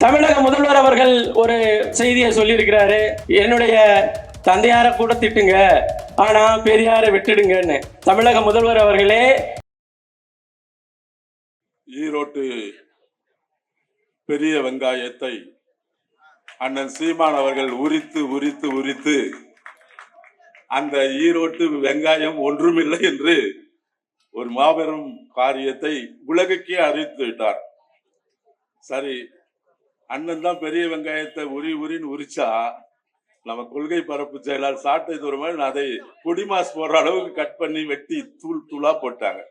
தமிழக முதல்வர் அவர்கள் ஒரு செய்தியை சொல்லியிருக்கிறாரு. என்னுடைய தந்தையார கூட திட்டுங்க. ஆனா பெரியாரை விட்டுடுங்கன்னு. தமிழக முதல்வர் அவர்களே. ஈரோட்டு பெரிய வெங்காயத்தை அண்ணன் சீமான் அவர்கள் உரித்து உரித்து உரித்து அந்த ஈரோட்டு வெங்காயம் ஒன்றுமில்லை என்று ஒரு மாபெரும் காரியத்தை உலகுக்கே அறிவித்து விட்டார் சரி அண்ணன் தான் பெரிய வெங்காயத்தை உரி உரின்னு உரிச்சா நம்ம கொள்கை பரப்பு செயலாளர் சாட்டை தூரம் அதை குடிமாஸ் போடுற அளவுக்கு கட் பண்ணி வெட்டி தூள் தூளா போட்டாங்க.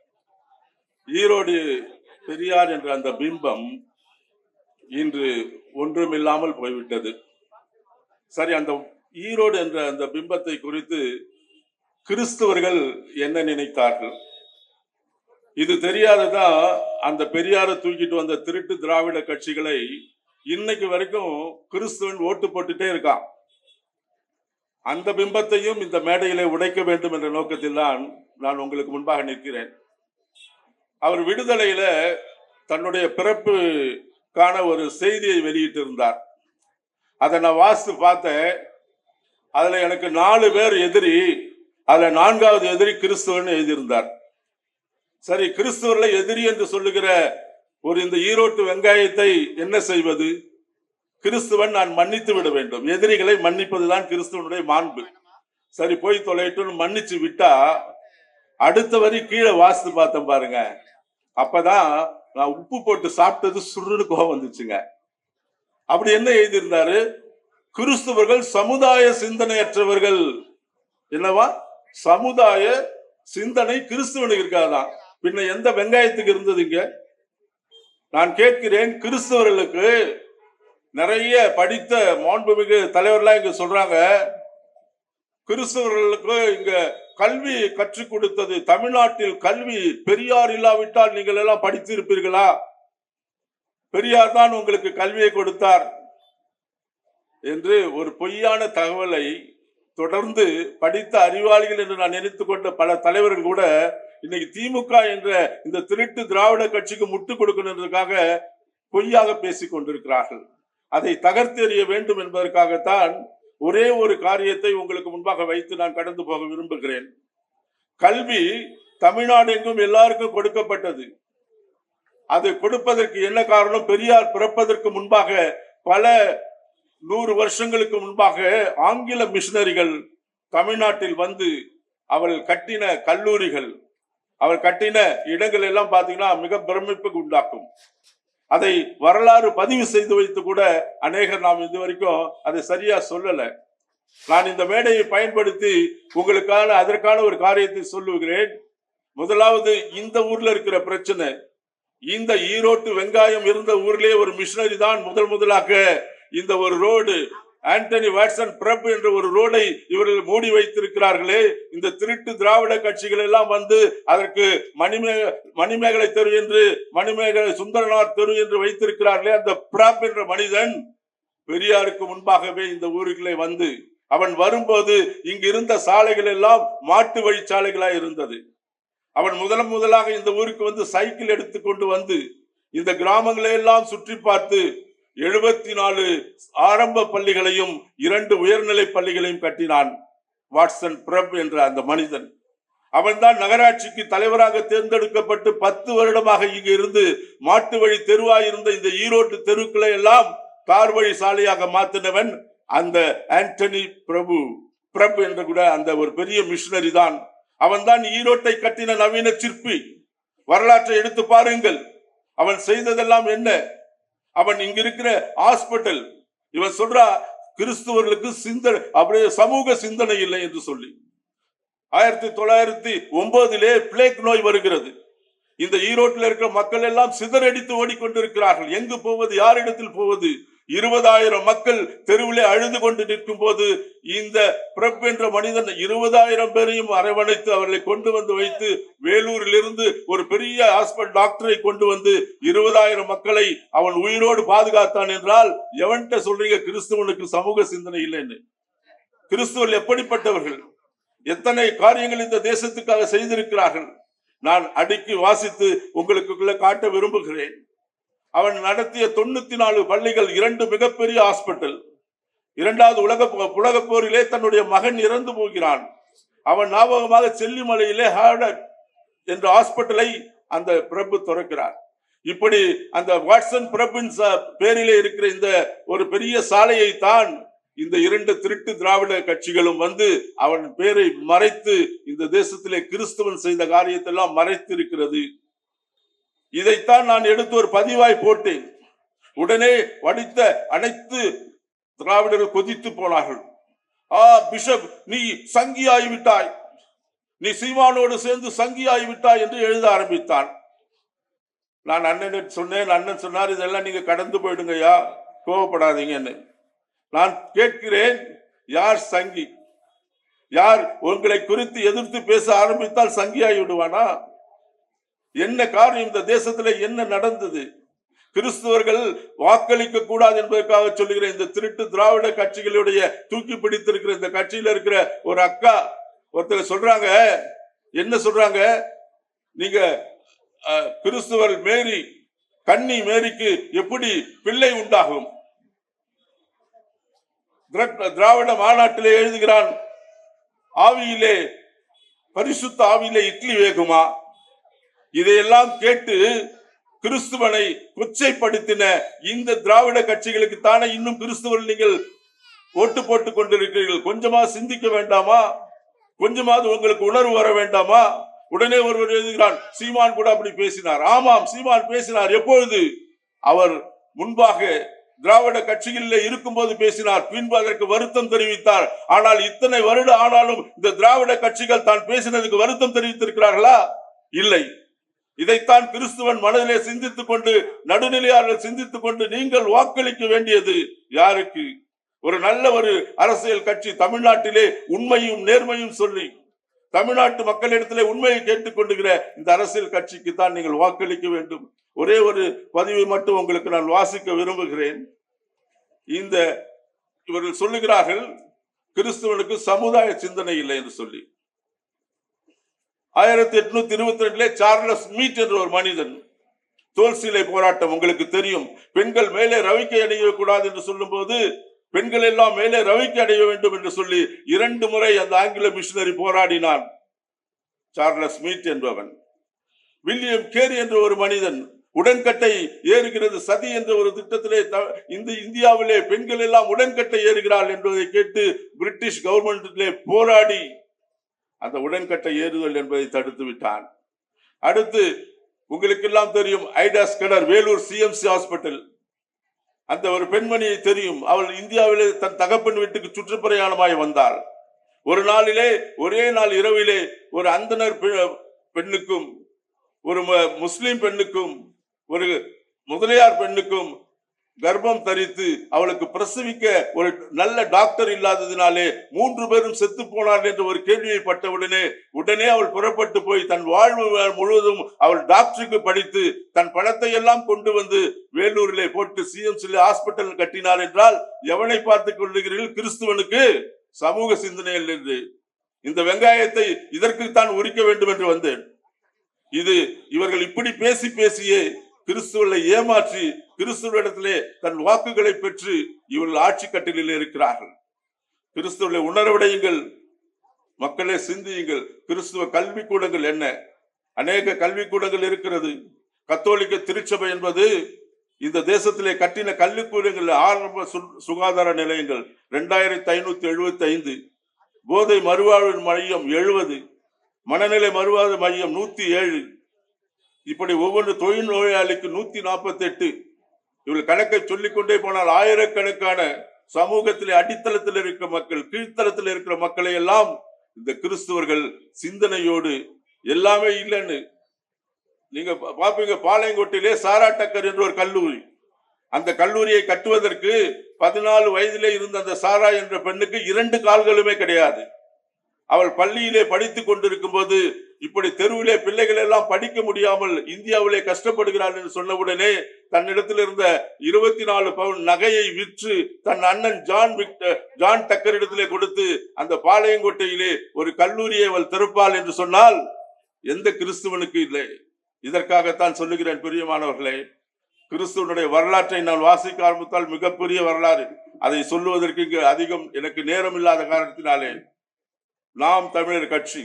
ஈரோடு பெரியார் என்ற அந்த பிம்பம் இன்று ஒன்றுமில்லாமல் போய்விட்டது. சரி அந்த ஈரோடு என்ற அந்த பிம்பத்தை குறித்து கிறிஸ்தவர்கள் என்ன நினைத்தார்கள்? இது தெரியாததான் அந்த பெரியாரை தூக்கிட்டு வந்த திருட்டு திராவிட கட்சிகளை இன்னைக்கு வரைக்கும் கிறிஸ்துவன் ஓட்டு போட்டுட்டே இருக்கான். அந்த பிம்பத்தையும் இந்த மேடையிலே உடைக்க வேண்டும் என்ற நோக்கத்தில் தான் நான் உங்களுக்கு முன்பாக நிற்கிறேன். அவர் விடுதலையில தன்னுடைய பிறப்புக்கான ஒரு செய்தியை வெளியிட்டிருந்தார். அதை நான் வாசித்து பார்த்தேன். அதுல எனக்கு நாலு பேர் எதிரி அதுல நான்காவது எதிரி கிறிஸ்துவன் எழுதியிருந்தார். சரி கிறிஸ்துவர்ல எதிரி என்று சொல்லுகிற ஒரு இந்த ஈரோட்டு வெங்காயத்தை என்ன செய்வது? கிறிஸ்துவன் நான் மன்னித்து விட வேண்டும். எதிரிகளை மன்னிப்பதுதான் கிறிஸ்துவனுடைய மாண்பு. சரி போய் தொலைட்டுன்னு மன்னிச்சு விட்டா அடுத்த வரி கீழே வாசித்து பார்த்தேன் பாருங்க. அப்பதான் நான் உப்பு போட்டு சாப்பிட்டது சுருன்னு கோவம் வந்துச்சுங்க. அப்படி என்ன எழுதியிருந்தாரு? கிறிஸ்துவர்கள் சமுதாய சிந்தனையற்றவர்கள். என்னவா? சமுதாய சிந்தனை கிறிஸ்துவனுக்கு இருக்காதான். பின்ன எந்த வெங்காயத்துக்கு இருந்தது இங்க? நான் கேட்கிறேன் கிறிஸ்தவர்களுக்கு நிறைய படித்த மாண்புமிகு தலைவர்லாம் இங்க சொல்றாங்க. கிறிஸ்தவர்களுக்கு இங்க கல்வி கற்றுக் கொடுத்தது தமிழ்நாட்டில் கல்வி பெரியார் இல்லாவிட்டால் நீங்கள் எல்லாம் படித்திருப்பீர்களா? பெரியார் தான் உங்களுக்கு கல்வியை கொடுத்தார் என்று ஒரு பொய்யான தகவலை தொடர்ந்து படித்த அறிவாளிகள் என்று நான் நினைத்துக்கொண்ட பல தலைவர்கள் கூட இன்னைக்கு திமுக என்ற இந்த திருட்டு திராவிட கட்சிக்கு முட்டு கொடுக்கணுன்றதுக்காக பொய்யாக பேசிக் கொண்டிருக்கிறார்கள். அதை தகர்த்தெறிய வேண்டும் என்பதற்காகத்தான் ஒரே ஒரு காரியத்தை உங்களுக்கு முன்பாக வைத்து நான் கடந்து போக விரும்புகிறேன். கல்வி தமிழ்நாடு எங்கும் எல்லாருக்கும் கொடுக்கப்பட்டது. அது கொடுப்பதற்கு என்ன காரணம்? பெரியார் பிறப்பதற்கு முன்பாக பல நூறு வருஷங்களுக்கு முன்பாக ஆங்கில மிஷினரிகள் தமிழ்நாட்டில் வந்து அவர்கள் கட்டின கல்லூரிகள் அவர் கட்டின இடங்கள் எல்லாம் பார்த்தீங்கன்னா மிக பிரமிப்புக்கு உண்டாக்கும். அதை வரலாறு பதிவு செய்து வைத்து கூட அநேகர் நாம் இது வரைக்கும் அதை சரியா சொல்லல. நான் இந்த மேடையை பயன்படுத்தி உங்களுக்கான அதற்கான ஒரு காரியத்தை சொல்லுகிறேன். முதலாவது இந்த ஊர்ல இருக்கிற பிரச்சனை. இந்த ஈரோட்டு வெங்காயம் இருந்த ஊர்லயே ஒரு மிஷினரி தான் முதல் முதலாக இந்த ஒரு ரோடு. ஆண்டனி வாட்சன் பிரப் என்ற ஒரு ரோடை இவர்கள் மூடி வைத்திருக்கிறார்களே. இந்த திருட்டு திராவிட கட்சிகள் எல்லாம் வந்து அதற்கு மணிமேக மணிமேகலை தெரு என்று மணிமேகலை சுந்தரனார் தெரு என்று வைத்திருக்கிறார்களே. அந்த பிரப் என்ற மனிதன் பெரியாருக்கு முன்பாகவே இந்த ஊருக்குள்ளே வந்து அவன் வரும்போது இங்கு இருந்த சாலைகள் எல்லாம் மாட்டு வழிச்சாலைகளா இருந்தது. அவன் முதல் முதலாக இந்த ஊருக்கு வந்து சைக்கிள் எடுத்துக்கொண்டு வந்து இந்த கிராமங்களை எல்லாம் சுற்றி பார்த்து எழுபத்தி நாலு ஆரம்ப பள்ளிகளையும் இரண்டு உயர்நிலை பள்ளிகளையும் கட்டினான் வாட்சன் பிரப் என்ற அந்த மனிதன். அவன்தான் நகராட்சிக்கு தலைவராக தேர்ந்தெடுக்கப்பட்டு பத்து வருடமாக இங்கு இருந்து மாட்டு வழி தெருவாய் இருந்த இந்த ஈரோட்டு தெருக்களை எல்லாம் கார் வழி சாலையாக மாத்தினவன் அந்த ஆண்டனி பிரபு. பிரபு என்ற கூட அந்த ஒரு பெரிய மிஷினரி தான். அவன்தான் ஈரோட்டை கட்டின நவீன சிற்பி. வரலாற்றை எடுத்து பாருங்கள். அவன் செய்ததெல்லாம் என்ன? அவன் இங்க இருக்கிற ஹாஸ்பிட்டல் இவன் சொல்றா கிறிஸ்துவர்களுக்கு சிந்தனை அப்படியே சமூக சிந்தனை இல்லை என்று சொல்லி. ஆயிரத்தி தொள்ளாயிரத்தி ஒன்பதிலே பிளேக் நோய் வருகிறது. இந்த ஈரோட்டில் இருக்கிற மக்கள் எல்லாம் சிதறடித்து ஓடிக்கொண்டிருக்கிறார்கள். எங்கு போவது யாரிடத்தில் போவது? இருபதாயிரம் மக்கள் தெருவிலே அழுது கொண்டு நிற்கும் போது இந்த பிரப் என்ற மனிதன் இருபதாயிரம் பேரையும் அரவணைத்து அவர்களை கொண்டு வந்து வைத்து வேலூரில் இருந்து ஒரு பெரிய ஹாஸ்பிட்டல் டாக்டரை கொண்டு வந்து இருபதாயிரம் மக்களை அவன் உயிரோடு பாதுகாத்தான் என்றால் எவன்கிட்ட சொல்றீங்க கிறிஸ்துவனுக்கு சமூக சிந்தனை இல்லைன்னு? கிறிஸ்துவர்கள் எப்படிப்பட்டவர்கள்? எத்தனை காரியங்கள் இந்த தேசத்துக்காக செய்திருக்கிறார்கள்? நான் அடுக்கி வாசித்து உங்களுக்குள்ள காட்ட விரும்புகிறேன். அவன் நடத்திய தொண்ணூத்தி நாலு பள்ளிகள் இரண்டு மிகப்பெரிய ஹாஸ்பிட்டல் இரண்டாவது உலக உலகப் போரிலே தன்னுடைய மகன் இறந்து போகிறான். அவன் ஞாபகமாக செல்லிமலையிலே ஹார்டட் என்ற ஹாஸ்பிட்டலை அந்த பிரபு திறக்கிறார். இப்படி அந்த வாட்சன் பிரபின் ச- பேரிலே இருக்கிற இந்த ஒரு பெரிய சாலையை தான் இந்த இரண்டு திருட்டு திராவிட கட்சிகளும் வந்து அவன் பேரை மறைத்து இந்த தேசத்திலே கிறிஸ்தவன் செய்த காரியத்தெல்லாம் மறைத்து இருக்கிறது இதைத்தான் நான் எடுத்து ஒரு பதிவாய் போட்டேன். உடனே வடித்த அனைத்து திராவிடர்கள் கொதித்து போனார்கள். ஆ பிஷப் நீ சங்கியாகி விட்டாய். நீ சீமானோடு சேர்ந்து சங்கியாகி விட்டாய் என்று எழுத ஆரம்பித்தான். நான் அண்ணன் சொன்னேன் அண்ணன் சொன்னார் இதெல்லாம் நீங்க கடந்து போயிடுங்கய்யா. கோவப்படாதீங்கன்னு. நான் கேட்கிறேன் யார் சங்கி? யார் உங்களை குறித்து எதிர்த்து பேச ஆரம்பித்தால் சங்கியாகி விடுவானா? என்ன காரணம்? இந்த தேசத்துல என்ன நடந்தது? கிறிஸ்துவர்கள் வாக்களிக்க கூடாது என்பதற்காக சொல்லுகிற இந்த திருட்டு திராவிட கட்சிகளுடைய தூக்கி பிடித்திருக்கிற இந்த கட்சியில இருக்கிற ஒரு அக்கா ஒருத்தர் சொல்றாங்க என்ன சொல்றாங்க? நீங்க கிறிஸ்துவர் மேரி கன்னி மேரிக்கு எப்படி பிள்ளை உண்டாகும்? திராவிட மாநாட்டிலே எழுதுகிறான் ஆவியிலே பரிசுத்த ஆவியிலே இட்லி வேகுமா? இதையெல்லாம் கேட்டு கிறிஸ்துவனை கொச்சைப்படுத்தின இந்த திராவிட கட்சிகளுக்கு தானே இன்னும் கிறிஸ்துவர்கள் நீங்கள் ஓட்டு போட்டுக் கொண்டிருக்கிறீர்கள்? கொஞ்சமா சிந்திக்க வேண்டாமா? கொஞ்சமாவது உங்களுக்கு உணர்வு வர வேண்டாமா? உடனே ஒருவர் எழுதுகிறான் சீமான் கூட அப்படி பேசினார். ஆமாம் சீமான் பேசினார். எப்பொழுது? அவர் முன்பாக திராவிட கட்சிகளில் இருக்கும்போது பேசினார். பின்பு அதற்கு வருத்தம் தெரிவித்தார். ஆனால் இத்தனை வருடம் ஆனாலும் இந்த திராவிட கட்சிகள் தான் பேசினதுக்கு வருத்தம் தெரிவித்திருக்கிறார்களா? இல்லை. இதைத்தான் கிறிஸ்துவன் மனதிலே சிந்தித்துக் கொண்டு நடுநிலையாளர்கள் சிந்தித்துக் கொண்டு நீங்கள் வாக்களிக்க வேண்டியது யாருக்கு? ஒரு நல்ல ஒரு அரசியல் கட்சி தமிழ்நாட்டிலே உண்மையும் நேர்மையும் சொல்லி தமிழ்நாட்டு மக்களிடத்திலே உண்மையை கேட்டுக்கொண்டுகிற இந்த அரசியல் கட்சிக்கு தான் நீங்கள் வாக்களிக்க வேண்டும். ஒரே ஒரு பதிவை மட்டும் உங்களுக்கு நான் வாசிக்க விரும்புகிறேன். இந்த இவர்கள் சொல்லுகிறார்கள் கிறிஸ்துவனுக்கு சமுதாய சிந்தனை இல்லை என்று சொல்லி. ஆயிரத்தி எட்நூத்தி இருபத்தி ரெண்டுல சார்லஸ் மீட் என்ற ஒரு மனிதன் தோல் சீலை போராட்டம் உங்களுக்கு தெரியும். பெண்கள் மேலே ரவிக்கை அணிய கூடாது என்று சொல்லும்போது பெண்கள் எல்லாம் மேலே ரவிக்கை அடைய வேண்டும் என்று சொல்லி இரண்டு முறை அந்த ஆங்கில மிஷினரி போராடினான். சார்லஸ் மீட் என்பவன். வில்லியம் கேரி என்ற ஒரு மனிதன் உடன்கட்டை ஏறுகிறது. சதி என்ற ஒரு திட்டத்திலே த- இந்த இந்தியாவிலே பெண்கள் எல்லாம் உடன்கட்டை ஏறுகிறாள் என்பதை கேட்டு பிரிட்டிஷ் கவர்மெண்டிலே போராடி அந்த உடன்கட்டை ஏறுதல் என்பதை தடுத்து விட்டான். அடுத்து உங்களுக்கெல்லாம் தெரியும் Ida Scudder Vellore CMC hospital. அந்த ஒரு பெண்மணியை தெரியும். அவள் இந்தியாவிலே தன் தகப்பன் வீட்டுக்கு சுற்றுப்பிரயாணமாய் வந்தாள். ஒரு நாளிலே ஒரே நாள் இரவிலே ஒரு அந்தனர் பெ- பெண்ணுக்கும் ஒரு முஸ்லீம் பெண்ணுக்கும் ஒரு முதலியார் பெண்ணுக்கும் கர்ப்பம் தரித்து அவளுக்கு பிரசவிக்க ஒரு நல்ல டாக்டர் இல்லாததினாலே மூன்று பேரும் செத்து போனார் என்ற ஒரு கேள்வியை பட்டவுடனே உடனே அவள் புறப்பட்டு போய் தன் வாழ்வு முழுவதும் அவள் டாக்டருக்கு படித்து தன் பணத்தை எல்லாம் கொண்டு வந்து வேலூரிலே போட்டு சிஎம்சில ஹாஸ்பிட்டல் கட்டினார் என்றால் எவனை பார்த்துக் கொள்ளுகிறீர்கள் கிறிஸ்துவனுக்கு? சமூக சிந்தனையில் என்று இந்த வெங்காயத்தை இதற்கு தான் உரிக்க வேண்டும் என்று வந்தேன். இது இவர்கள் இப்படி பேசி பேசியே கிறிஸ்துவனை ஏமாற்றி கிறிஸ்துவிடத்திலே தன் வாக்குகளை பெற்று இவர்கள் ஆட்சி கட்டிலே இருக்கிறார்கள். கிறிஸ்துவை உணர்வடையுங்கள் மக்களே சிந்தியுங்கள். கிறிஸ்துவ கல்விக்கூடங்கள் என்ன? அநேக கல்விக்கூடங்கள் இருக்கிறது. கத்தோலிக்க திருச்சபை என்பது இந்த தேசத்திலே கட்டின கல்விக்கூடங்கள் ஆரம்ப சு- சுகாதார நிலையங்கள் ரெண்டாயிரத்தி ஐநூத்தி எழுபத்தி ஐந்து. போதை மறுவாழ்வு மையம் எழுபது மனநிலை மறுவாழ்வு மையம் நூத்தி ஏழு. இப்படி ஒவ்வொரு தொழில் நோயாளிக்கு நூத்தி நாற்பத்தி எட்டு இவர்கள் கணக்கை சொல்லிக்கொண்டே போனால் ஆயிரக்கணக்கான சமூகத்திலே அடித்தளத்தில் இருக்கிற மக்கள் கீழ்த்தளத்தில் இருக்கிற மக்களை எல்லாம் இந்த கிறிஸ்துவர்கள் சிந்தனையோடு எல்லாமே இல்லைன்னு. நீங்க பாப்பீங்க பாளையங்கோட்டையிலே சாரா டக்கர் என்ற ஒரு கல்லூரி. அந்த கல்லூரியை கட்டுவதற்கு பதினாலு வயதிலே இருந்த அந்த சாரா என்ற பெண்ணுக்கு இரண்டு கால்களுமே கிடையாது. அவள் பள்ளியிலே படித்துக் கொண்டிருக்கும் போது இப்படி தெருவிலே பிள்ளைகள் எல்லாம் படிக்க முடியாமல் இந்தியாவிலே கஷ்டப்படுகிறாள் என்று சொன்னவுடனே தன்னிடத்தில் இருந்த இருபத்தி நாலு பவுன் நகையை விற்று தன் அண்ணன் ஜான் ஜான் டக்கர் இடத்திலே கொடுத்து அந்த பாளையங்கோட்டையிலே ஒரு கல்லூரியை அவள் திறப்பாள் என்று சொன்னால் எந்த கிறிஸ்துவனுக்கு இல்லை. இதற்காகத்தான் சொல்லுகிறேன் பிரியமானவர்களே. கிறிஸ்துவனுடைய வரலாற்றை நான் வாசிக்க ஆரம்பித்தால் மிகப்பெரிய வரலாறு. அதை சொல்லுவதற்கு இங்கு அதிகம் எனக்கு நேரம் இல்லாத காரணத்தினாலே நாம் தமிழர் கட்சி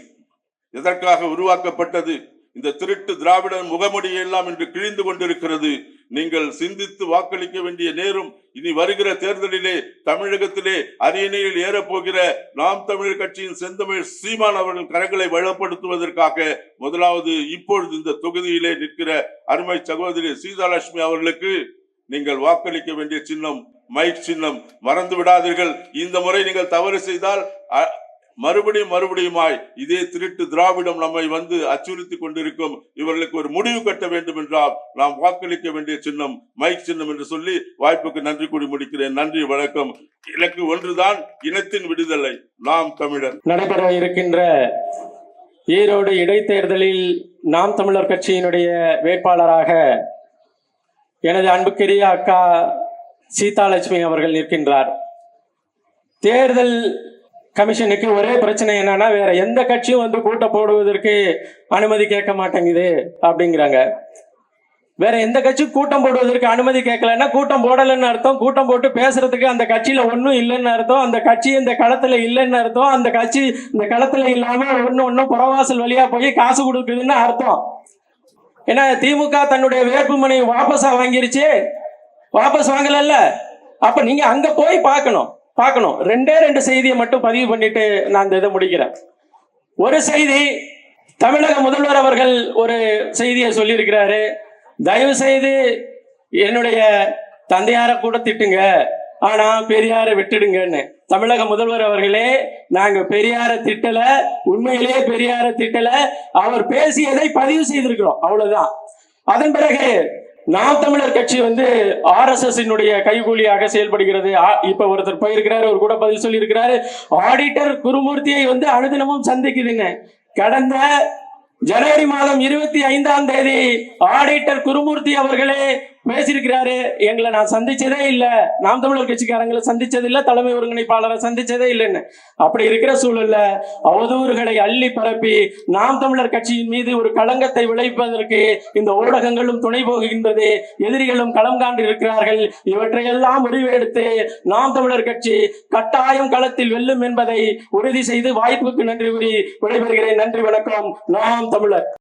எதற்காக உருவாக்கப்பட்டது? இந்த திருட்டு திராவிட முகமுடியை எல்லாம் இன்று கிழிந்து கொண்டிருக்கிறது. நீங்கள் சிந்தித்து வாக்களிக்க வேண்டிய நேரம் இனி வருகிற தேர்தலிலே தமிழகத்திலே அரியணையில் ஏறப்போகிற நாம் தமிழர் கட்சியின் செந்தமிழ் சீமான் அவர்கள் கரங்களை வளப்படுத்துவதற்காக முதலாவது இப்பொழுது இந்த தொகுதியிலே நிற்கிற அருமை சகோதரி சீதாலட்சுமி அவர்களுக்கு நீங்கள் வாக்களிக்க வேண்டிய சின்னம் மைக் சின்னம் மறந்து விடாதீர்கள். இந்த முறை நீங்கள் தவறு செய்தால் அ- மறுபடியும் மறுபடியுமாய் இதே திருட்டு திராவிடம் நம்மை வந்து அச்சுறுத்தி கொண்டிருக்கும் இவர்களுக்கு ஒரு முடிவு கட்ட வேண்டும் என்றால் நாம் வாக்களிக்க வேண்டிய சின்னம் மைக் சின்னம் என்று சொல்லி வாய்ப்புக்கு நன்றி கூறி முடிக்கிறேன். நன்றி வணக்கம். இலக்கு ஒன்றுதான் இனத்தின் விடுதலை. நாம் தமிழர். நடைபெற இருக்கின்ற ஈரோடு இடைத்தேர்தலில் நாம் தமிழர் கட்சியினுடைய வேட்பாளராக எனது அன்புக்குரிய அக்கா சீதாலட்சுமி அவர்கள் நிற்கின்றார். தேர்தல் கமிஷனுக்கு ஒரே பிரச்சனை என்னன்னா வேற எந்த கட்சியும் வந்து கூட்டம் போடுவதற்கு அனுமதி கேட்க மாட்டேங்குது அப்படிங்கிறாங்க. வேற எந்த கட்சியும் கூட்டம் போடுவதற்கு அனுமதி கேட்கலன்னா கூட்டம் போடலைன்னு அர்த்தம். கூட்டம் போட்டு பேசுறதுக்கு அந்த கட்சியில ஒன்றும் இல்லைன்னு அர்த்தம். அந்த கட்சி இந்த களத்துல இல்லைன்னு அர்த்தம். அந்த கட்சி இந்த களத்துல இல்லாம ஒன்னு ஒன்னும் புறவாசல் வழியா போய் காசு கொடுக்குதுன்னு அர்த்தம். ஏன்னா திமுக தன்னுடைய வேட்புமனை வாபஸா வாங்கிருச்சு. வாபஸ் வாங்கலல்ல. அப்ப நீங்க அங்க போய் பார்க்கணும். பார்க்கணும். ரெண்டே ரெண்டு செய்தியை மட்டும் பதிவு பண்ணிட்டு நான் இந்த இதை முடிக்கிறேன். ஒரு செய்தி தமிழக முதல்வர் அவர்கள் ஒரு செய்தியை சொல்லியிருக்கிறாரு. தயவு செய்து என்னுடைய தந்தையாரை கூட திட்டுங்க. ஆனா பெரியாரை விட்டுடுங்கன்னு. தமிழக முதல்வர் அவர்களே நாங்க பெரியாரை திட்டல உண்மையிலேயே பெரியாரை திட்டல. அவர் பேசியதை பதிவு செய்திருக்கிறோம். அவ்வளவுதான். அதன் பிறகு நாம் தமிழர் கட்சி வந்து ஆர்எஸ்எஸ் கைகூலியாக செயல்படுகிறது. இப்ப ஒருத்தர் போயிருக்கிறாரு ஒரு கூட பதில் சொல்லி இருக்கிறாரு ஆடிட்டர் குருமூர்த்தியை வந்து அனுதினமும் சந்திக்குதுங்க. கடந்த ஜனவரி மாதம் இருபத்தி ஐந்தாம் தேதி ஆடிட்டர் குருமூர்த்தி அவர்களே பேசியிருக்கிறாரு. எங்களை நான் சந்திச்சதே இல்ல. நாம் தமிழர் கட்சிக்காரங்களை சந்திச்சது இல்லை தலைமை ஒருங்கிணைப்பாளரை சந்திச்சதே இல்லைன்னு. அப்படி இருக்கிற சூழல்ல அவதூறுகளை அள்ளி பரப்பி நாம் தமிழர் கட்சியின் மீது ஒரு களங்கத்தை விளைவிப்பதற்கு இந்த ஊடகங்களும் துணை போகின்றது எதிரிகளும் களம் காண்டு இருக்கிறார்கள். இவற்றையெல்லாம் முடிவெடுத்து நாம் தமிழர் கட்சி கட்டாயம் களத்தில் வெல்லும் என்பதை உறுதி செய்து வாய்ப்புக்கு நன்றி கூறி விடைபெறுகிறேன். நன்றி வணக்கம். நாம் தமிழர்.